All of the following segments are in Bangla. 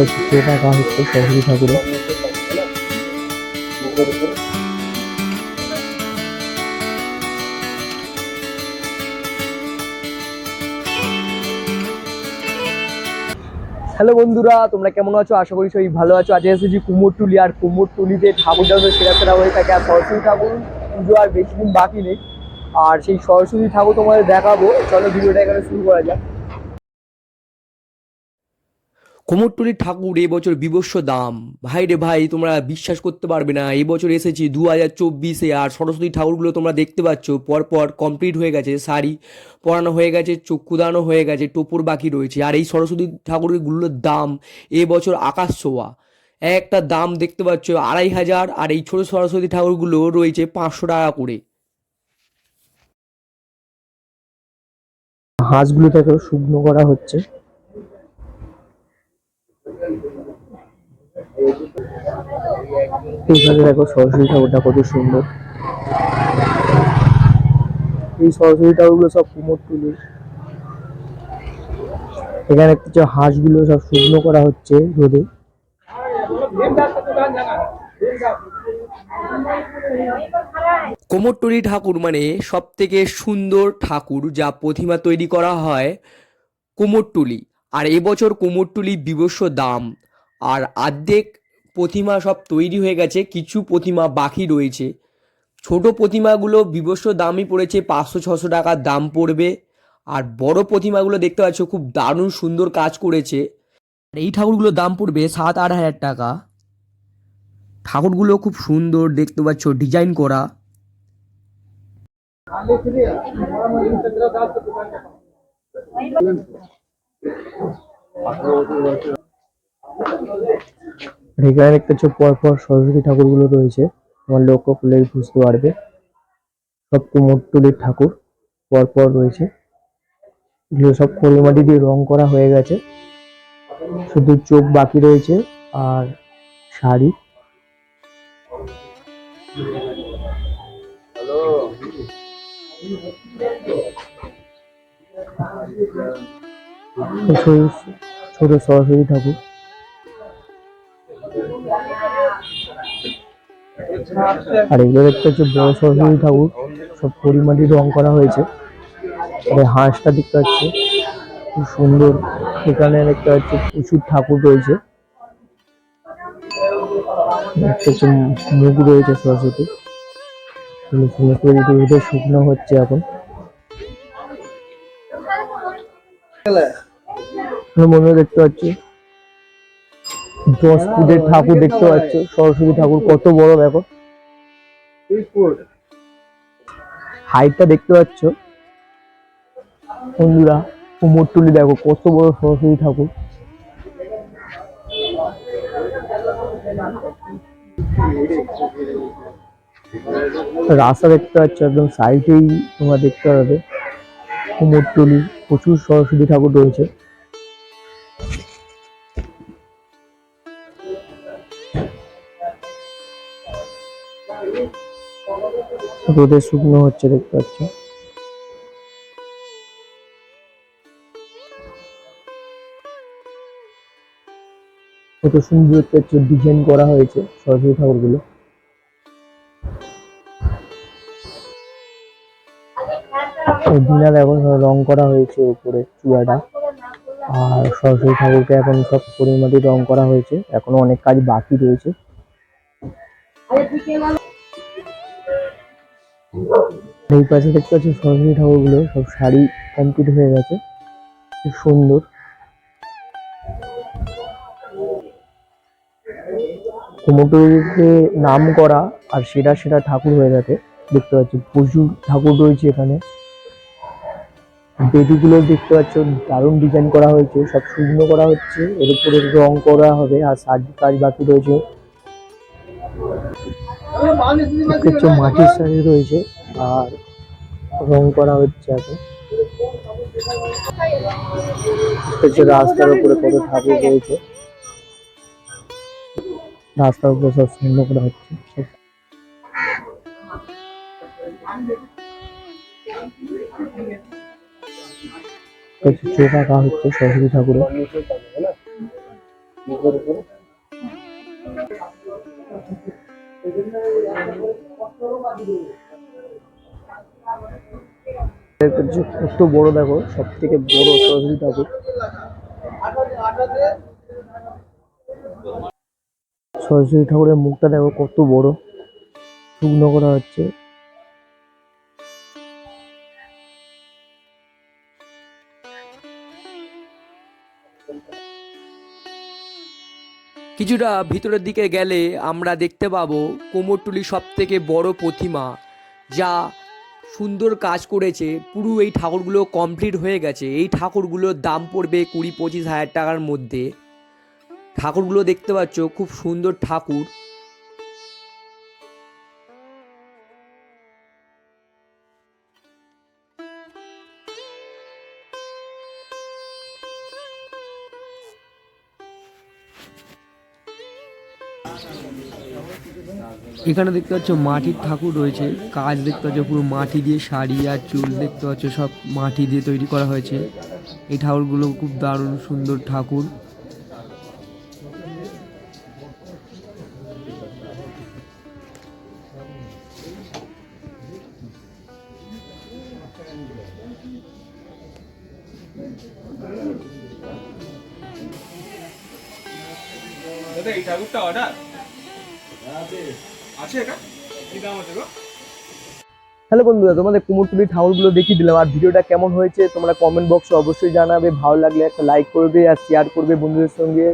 একটা হচ্ছে সরস্বতী ঠাকুরের হ্যালো বন্ধুরা, তোমরা কেমন আছো? আশা করি সবাই ভালো আছো। আজ এসেছি কুমোরটুলি, আর কুমোরটুলিতে ঠাকুরটা তো সেরা সেরা হয়ে থাকে, আর সরস্বতী ঠাকুর পুজো আর বেশি দিন বাকি নেই। আর সেই সরস্বতী ঠাকুর তোমাদের দেখাবো। চলো ভিডিওটা এখানে শুরু করা যাক। কোমরটুলির ঠাকুর এবছর বিবস্ব দাম। ভাই রে ভাই, তোমরা বিশ্বাস করতে পারবে না এবছর এসেছি দু হাজার চব্বিশে আর সরস্বতী ঠাকুরগুলো তোমরা দেখতে পাচ্ছ। পরপর কমপ্লিট হয়ে গেছে শাড়ি পরানো হয়ে গেছে, চক্ষু দানো হয়ে গেছে, টোপর বাকি রয়েছে। আর এই সরস্বতী ঠাকুরগুলোর দাম এবছর আকাশ ছোঁয়া। একটা দাম দেখতে পাচ্ছ, আড়াই হাজার, আর এই ছোট সরস্বতী ঠাকুরগুলো রয়েছে পাঁচশো টাকা করে। হাঁসগুলো হাঁসগুলোটাকেও শুকনো করা হচ্ছে। এইখানে দেখো সরস্বতী ঠাকুরটা কত সুন্দর। এই সরস্বতী ঠাকুরগুলো সব কুমোর তুলি। এখানে কিছু হাঁসগুলো সব শুকনো করা হচ্ছে রোদে। কোমরটুলি ঠাকুর মানে সব থেকে সুন্দর ঠাকুর যা প্রতিমা তৈরি করা হয় কোমরটুলি। আর এবছর কোমরটুলি বিবস্ব দাম আর অর্ধেক প্রতিমা সব তৈরি হয়ে গেছে, কিছু প্রতিমা বাকি রয়েছে। ছোট প্রতিমাগুলো বিবস্ব দামই পড়েছে, পাঁচশো ছশো টাকার দাম পড়বে। আর বড় প্রতিমাগুলো দেখতে পাচ্ছ, খুব দারুণ সুন্দর কাজ করেছে। আর এই ঠাকুরগুলোর দাম পড়বে সাত আট হাজার টাকা। ঠাকুরগুলো খুব সুন্দর দেখতে পাচ্ছ, ডিজাইন করা। আর এখানে দেখতে পাচ্ছ পরপর সরস্বতী ঠাকুরগুলো রয়েছে। তোমার লক্ষ্য করলেই বুঝতে পারবে। সব কুমোরটুলির ঠাকুর পরপর রয়েছে। এগুলো সব মাটি দিয়ে রং করা হয়ে গেছে। শুধু চোখ বাকি রয়েছে আর শাড়ি। ছোট সরস্বতী ঠাকুর। আর এগুলো দেখতে হচ্ছে বড় সরস্বতী ঠাকুর। সব পরিমাটি রং করা হয়েছে। আর হাঁসটা দেখতে পাচ্ছি, খুব সুন্দর। এখানে দেখতে পাচ্ছি প্রচুর ঠাকুর রয়েছে। মুখ রয়েছে সরস্বতী। শুকনো হচ্ছে এখন। মনে দেখতে পাচ্ছি, দশ ফুটের ঠাকুর দেখতে পাচ্ছ। সরস্বতী ঠাকুর কত বড় দেখো হাইটটা দেখতে পাচ্ছ? বন্ধুরা কুমোরটুলি দেখো, কত বড় সরস্বতী ঠাকুর। রাস্তা দেখতে পাচ্ছ, একদম সাইডেই তোমরা দেখতে পাবে কুমোরটুলি প্রচুর সরস্বতী ঠাকুর রয়েছে। রোদে শুকনো হচ্ছে দেখতে পাচ্ছ। কত সুন্দর পাচ্ছ ডিজাইন করা হয়েছে সরস্বতী ঠাকুরগুলো। দিনার এখন রং করা হয়েছে উপরে চূড়াটা। আর সরস্বতী ঠাকুরকে এখন সব পরিমাটি রং করা হয়েছে। এখনও অনেক কাজ বাকি রয়েছে। এই পাশে দেখতে পাচ্ছি সরস্বতী ঠাকুরগুলো, সব শাড়ি কমপ্লিট হয়ে গেছে। খুব সুন্দর। কুমোরটুলিতে নাম করা আর সেরা সেরা ঠাকুর হয়ে গেছে। দেখতে পাচ্ছি প্রচুর ঠাকুর রয়েছে এখানে। বেদিগুলো দেখতে পাচ্ছ, দারুণ ডিজাইন করা হয়েছে। সব শুকনো করা হচ্ছে, এর উপরে রং করা হবে আর সাজ কাজ বাকি রয়েছে। পাচ্ছ মাটির শাড়ি রয়েছে আর রং করা হচ্ছে এখন। পাচ্ছ রাস্তার উপরে কত ঠাকুর রয়েছে। রাস্তার উপরে সব সুন্দর করা হচ্ছে। চোখ আঁকা হচ্ছে সরস্বতী ঠাকুরের। কত বড় দেখো সব থেকে বড় সরস্বতী ঠাকুর সরস্বতী ঠাকুরের মুখটা দেখো কত বড়। শুকনো করা হচ্ছে। কিছুটা ভিতরের দিকে গেলে আমরা দেখতে পাবো কোমরটুলি সব থেকে বড় প্রতিমা, যা সুন্দর কাজ করেছে। পুরো এই ঠাকুরগুলো কমপ্লিট হয়ে গেছে। এই ঠাকুরগুলোর দাম পড়বে কুড়ি পঁচিশ হাজার টাকার মধ্যে। ঠাকুরগুলো দেখতে পাচ্ছ, খুব সুন্দর ঠাকুর। এখানে দেখতে পাচ্ছ মাটির ঠাকুর রয়েছে, কাজ দেখতে পাচ্ছ পুরো মাটি দিয়ে শাড়ি আর চুল দেখতে পাচ্ছ, সব মাটি দিয়ে তৈরি করা হয়েছে। এই ঠাকুরগুলো খুব দারুণ সুন্দর ঠাকুর। এই ঠাকুরটা অর্ডার হ্যালো বন্ধুরা, তোমাদের কুমোরটুলি ঠাকুরগুলো দেখিয়ে দিলাম। আর ভিডিওটা কেমন হয়েছে তোমরা কমেন্ট বক্সে অবশ্যই জানাবে। ভালো লাগলে একটা লাইক করবে আর শেয়ার করবে বন্ধুদের সঙ্গে।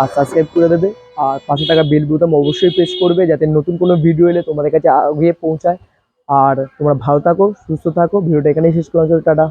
আর সাবস্ক্রাইব করে দেবে। আর পাশে থাকা বেল বোতাম অবশ্যই প্রেস করবে যাতে নতুন কোনো ভিডিও এলে তোমাদের কাছে আগে পৌঁছায়। আর তোমরা ভালো থাকো, সুস্থ থাকো। ভিডিওটা এখানেই শেষ করা টাটা।